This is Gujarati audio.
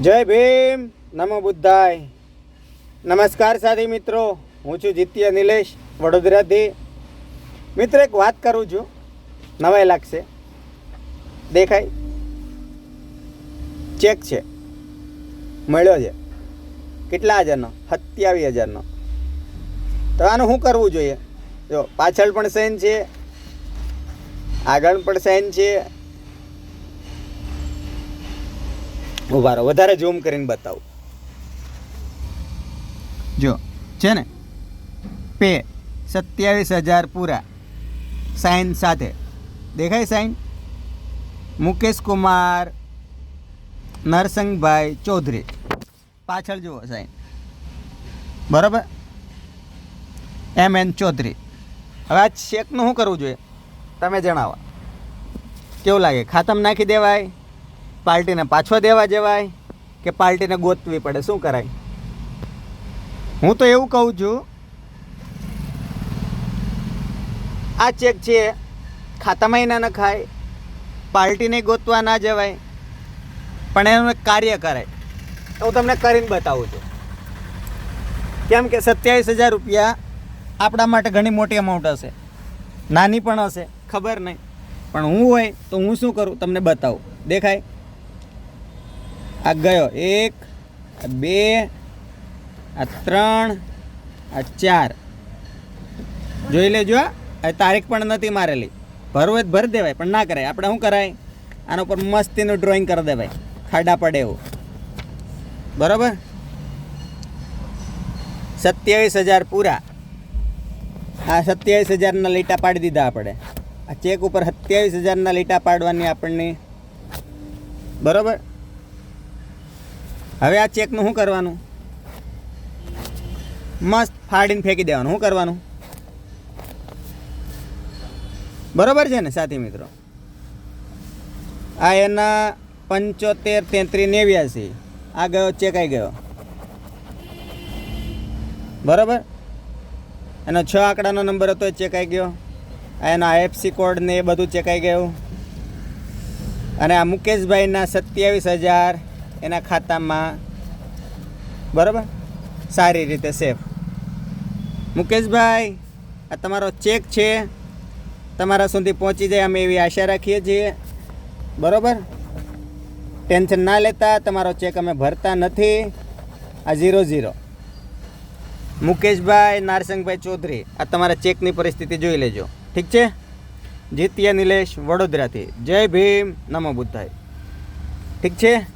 જય ભીમ. નમો બુદ્ધાય. નમસ્કાર સાથી મિત્રો. હું છું જીત્ય નિલેશ વડોદરાથી. મિત્ર, એક વાત કરું છું. નવાઈ લાગશે. દેખાય. ચેક છે. મળ્યો છે. કેટલા હજારનો? સત્યાવીસ હજારનો. તો આનું શું કરવું જોઈએ? જો, પાછળ પણ સાઈન છે. આગળ પણ સાઈન છે. ઊભા રહો, વધારે ઝૂમ કરીને બતાવું. જો, છે ને? પે, સત્યાવીસ હજાર પૂરા. સાઈન સાથે. દેખાય સાઈન? મુકેશ કુમાર, નરસંગભાઈ ચૌધરી. પાછળ જુઓ સાઈન. બરાબર? M N Chaudhary. હવે આ ચેકનું શું કરવું જોઈએ? તમે જણાવો. કેવું લાગે? ખાતમ નાખી દેવાય? પાર્ટીને પાછો દેવા જવાય કે પાર્ટીને ગોતવી પડે? શું કરાય? હું તો એવું કહું છું, આ ચેક છે ખાતામાં ના નખાય પાર્ટીને ગોતવા ના જવાય, પણ એનું કાર્ય કરાય. તો હું તમને કરીને બતાવું છું. કેમ કે સત્યાવીસ હજાર રૂપિયા આપણા માટે ઘણી મોટી અમાઉન્ટ હશે. નાની પણ હશે, ખબર નહીં. પણ હું હોય તો હું શું કરું? તમને બતાવું. દેખાય? આ ગયો. એક બે, આ ત્રણ, આ ચાર. જોઈ લેજો આ તારીખ પણ નથી મારેલી. ભરવું હોય ભરી દેવાય, પણ ના કરાય. આપણે શું કરાય? આના ઉપર મસ્તીનું ડ્રોઈંગ કરી દેવાય. ખાડા પડે એવું. બરાબર? સત્યાવીસ હજાર પૂરા. આ સત્યાવીસ હજારના લીટા પાડી દીધા આપણે. આ ચેક ઉપર સત્યાવીસ હજારના લીટા પાડવાની આપણને. બરાબર? હવે આ ચેકનું શું કરવાનું? મસ્ત ફાડીને ફેંકી દેવાનું. શું કરવાનું? બરાબર છે ને, સાથી મિત્રો? આ એના પંચોતેર તેત્રીસ નેવ્યાસી. આ ગયો ચેક આવી ગયો. બરાબર? એનો છ આંકડાનો નંબર હતો, એ ચેક આવી ગયો. આ એનો આઈએફસી કોડ ને એ બધું ચેક આવી ગયું. અને આ મુકેશભાઈના સત્યાવીસ હજાર એના ખાતામાં બરાબર? સારી રીતે સેફ. મુકેશભાઈ, આ તમારો ચેક છે. તમારા સુધી પહોંચી જાય અમે એવી આશા રાખીએ છીએ. બરાબર? ટેન્શન ના લેતા, તમારો ચેક અમે ભરતા નથી. આ ઝીરો ઝીરો. મુકેશભાઈ નારસંગભાઈ ચૌધરી, આ તમારા ચેકની પરિસ્થિતિ જોઈ લેજો. ઠીક છે? જીત્યા નિલેશ વડોદરાથી. જય ભીમ. નમો બુદ્ધાય. ઠીક છે?